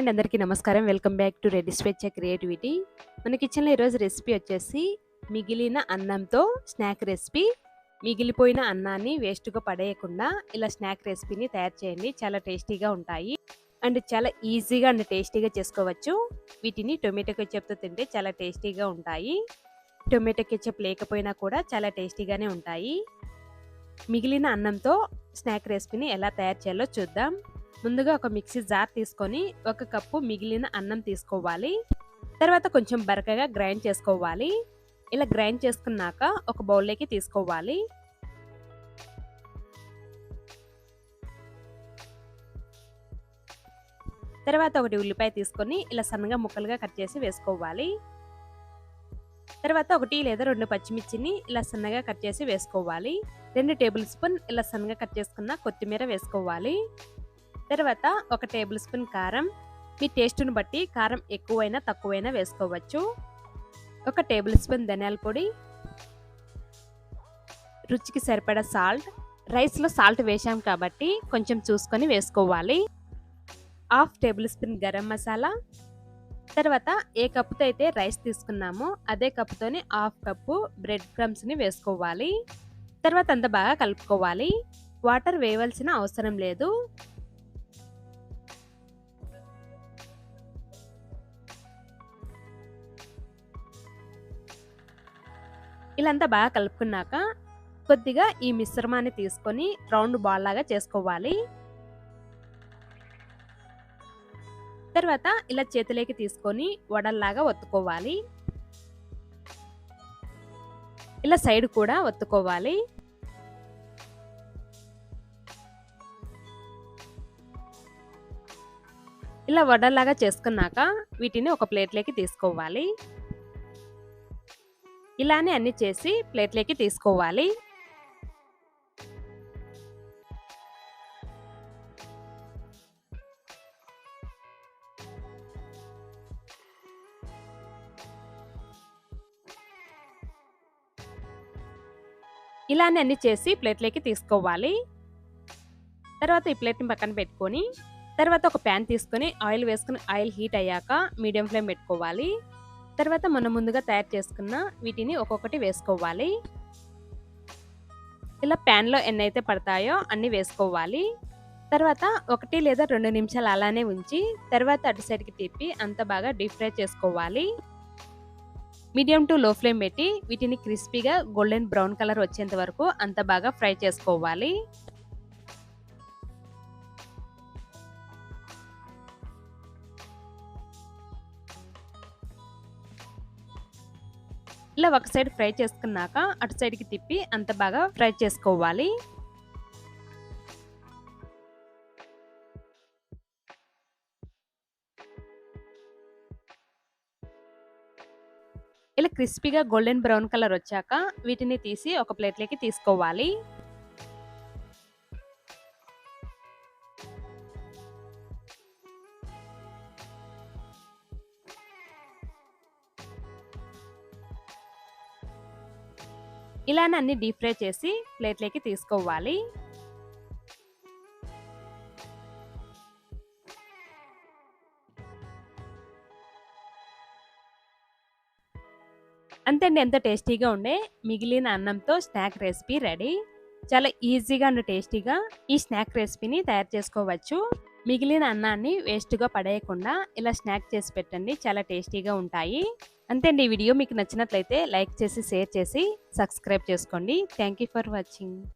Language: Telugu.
అండ్ అందరికీ నమస్కారం. వెల్కమ్ బ్యాక్ టు రెడ్డి స్వేచ్ఛ క్రియేటివిటీ. మన కిచెన్లో ఈరోజు రెసిపీ వచ్చేసి మిగిలిన అన్నంతో స్నాక్ రెసిపీ. మిగిలిపోయిన అన్నాన్ని వేస్ట్గా పడేయకుండా ఇలా స్నాక్ రెసిపీని తయారు చేయండి. చాలా టేస్టీగా ఉంటాయి. అండ్ చాలా ఈజీగా అండ్ టేస్టీగా చేసుకోవచ్చు. వీటిని టొమాటో కెచప్తో తింటే చాలా టేస్టీగా ఉంటాయి. టొమాటో కెచప్ లేకపోయినా కూడా చాలా టేస్టీగానే ఉంటాయి. మిగిలిన అన్నంతో స్నాక్ రెసిపీని ఎలా తయారు చేయాలో చూద్దాం. ముందుగా ఒక మిక్సీ జార్ తీసుకొని ఒక కప్పు మిగిలిన అన్నం తీసుకోవాలి. తర్వాత కొంచెం బరకగా గ్రైండ్ చేసుకోవాలి. ఇలా గ్రైండ్ చేసుకున్నాక ఒక బౌల్లోకి తీసుకోవాలి. తర్వాత ఒకటి ఉల్లిపాయ తీసుకొని ఇలా సన్నగా ముక్కలుగా కట్ చేసి వేసుకోవాలి. తర్వాత ఒకటి లేదా రెండు పచ్చిమిర్చిని ఇలా సన్నగా కట్ చేసి వేసుకోవాలి. రెండు టేబుల్ స్పూన్ ఇలా సన్నగా కట్ చేసుకున్న కొత్తిమీర వేసుకోవాలి. తర్వాత ఒక టేబుల్ స్పూన్ కారం. మీ టేస్ట్ను బట్టి కారం ఎక్కువైనా తక్కువైనా వేసుకోవచ్చు. ఒక టేబుల్ స్పూన్ ధనియాల పొడి. రుచికి సరిపడా సాల్ట్. రైస్లో సాల్ట్ వేసాం కాబట్టి కొంచెం చూసుకొని వేసుకోవాలి. Half tablespoon garam masala. తర్వాత ఏ కప్పుతో అయితే రైస్ తీసుకున్నామో అదే కప్పుతోనే హాఫ్ కప్పు బ్రెడ్ క్రమ్స్ని వేసుకోవాలి. తర్వాత అంత బాగా కలుపుకోవాలి. వాటర్ వేయవలసిన అవసరం లేదు. ఇలాంతా బాగా కలుపుకున్నాక కొద్దిగా ఈ మిశ్రమాన్ని తీసుకొని రౌండ్ బాల్ లాగా చేసుకోవాలి. తర్వాత ఇలా చేతిలోకి తీసుకొని వడల్లాగా ఒత్తుకోవాలి. ఇలా సైడ్ కూడా ఒత్తుకోవాలి. ఇలా వడల్లాగా చేసుకున్నాక వీటిని ఒక ప్లేట్లోకి తీసుకోవాలి. ఇలానే అన్ని చేసి ప్లేట్లోకి తీసుకోవాలి. ఇలానే అన్ని చేసి ప్లేట్లోకి తీసుకోవాలి. తర్వాత ఈ ప్లేట్ని పక్కన పెట్టుకొని తర్వాత ఒక ప్యాన్ తీసుకొని ఆయిల్ వేసుకుని ఆయిల్ హీట్ అయ్యాక మీడియం ఫ్లేమ్ పెట్టుకోవాలి. తర్వాత మనం ముందుగా తయారు చేసుకున్న వీటిని ఒక్కొక్కటి వేసుకోవాలి. ఇలా ప్యాన్లో ఎన్ని అయితే పడతాయో అన్ని వేసుకోవాలి. తర్వాత ఒకటి లేదా రెండు నిమిషాలు అలానే ఉంచి తర్వాత అటు సైడ్కి తిప్పి అంత బాగా డీప్ ఫ్రై చేసుకోవాలి. మీడియం టు లో ఫ్లేమ్ పెట్టి వీటిని క్రిస్పీగా గోల్డెన్ బ్రౌన్ కలర్ వచ్చేంత వరకు అంత బాగా ఫ్రై చేసుకోవాలి. ఇలా ఒక సైడ్ ఫ్రై చేసుకున్నాక అటు సైడ్కి తిప్పి అంత బాగా ఫ్రై చేసుకోవాలి. ఇలా క్రిస్పీగా గోల్డెన్ బ్రౌన్ కలర్ వచ్చాక వీటిని తీసి ఒక ప్లేట్లోకి తీసుకోవాలి. ఇలానే అన్ని డీప్ ఫ్రై చేసి ప్లేట్లోకి తీసుకోవాలి. అంతేండి ఎంత టేస్టీగా ఉండే మిగిలిన అన్నంతో స్నాక్ రెసిపీ రెడీ. చాలా ఈజీగా అండ్ టేస్టీగా ఈ స్నాక్ రెసిపీని తయారు చేసుకోవచ్చు. మిగిలిన అన్నాన్ని వేస్ట్గా పడేయకుండా ఇలా స్నాక్ చేసి పెట్టండి చాలా టేస్టీగా ఉంటాయి. అంతే అండి. ఈ వీడియో మీకు నచ్చినట్లయితే లైక్ చేసి షేర్ చేసి సబ్స్క్రైబ్ చేసుకోండి. Thank you for watching.